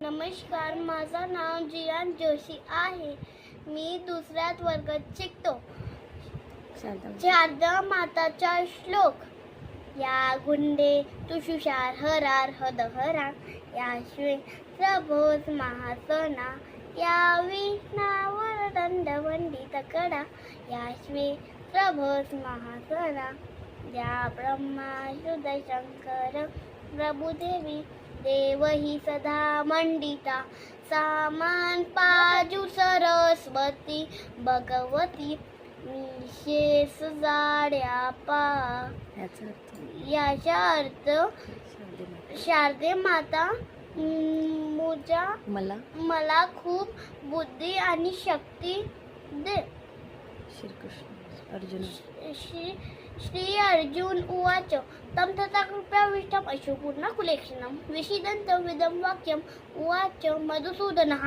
नमस्कार माझं नाव जियान जोशी आहे. मी दुसऱ्यात वर्गात शिकतो. शारदा माताचा श्लोक. या गुंडे तुषुषार हरार हदहरा या श्वे प्रभोज महासना. या विष्णावर दंडवंडित कडा. या श्वे प्रभोज महासना. या ब्रह्मा हृदय शंकर प्रभुदेवी देवही सदा मंडिता सामान पाजू सरस्वती भगवती निशेष जाड्या पा. याचा अर्थ शारदे माता मुजा मला मला खूप बुद्धी आणि शक्ती दे. श्रीकृष्ण अर्जुन श्री श्री अर्जुन उवाच तं तथा कृपयाविष्टम् अशुपूर्ण कुलेक्षणं विषिदन्तं विदं वाक्यम् उवाच मधुसूदनः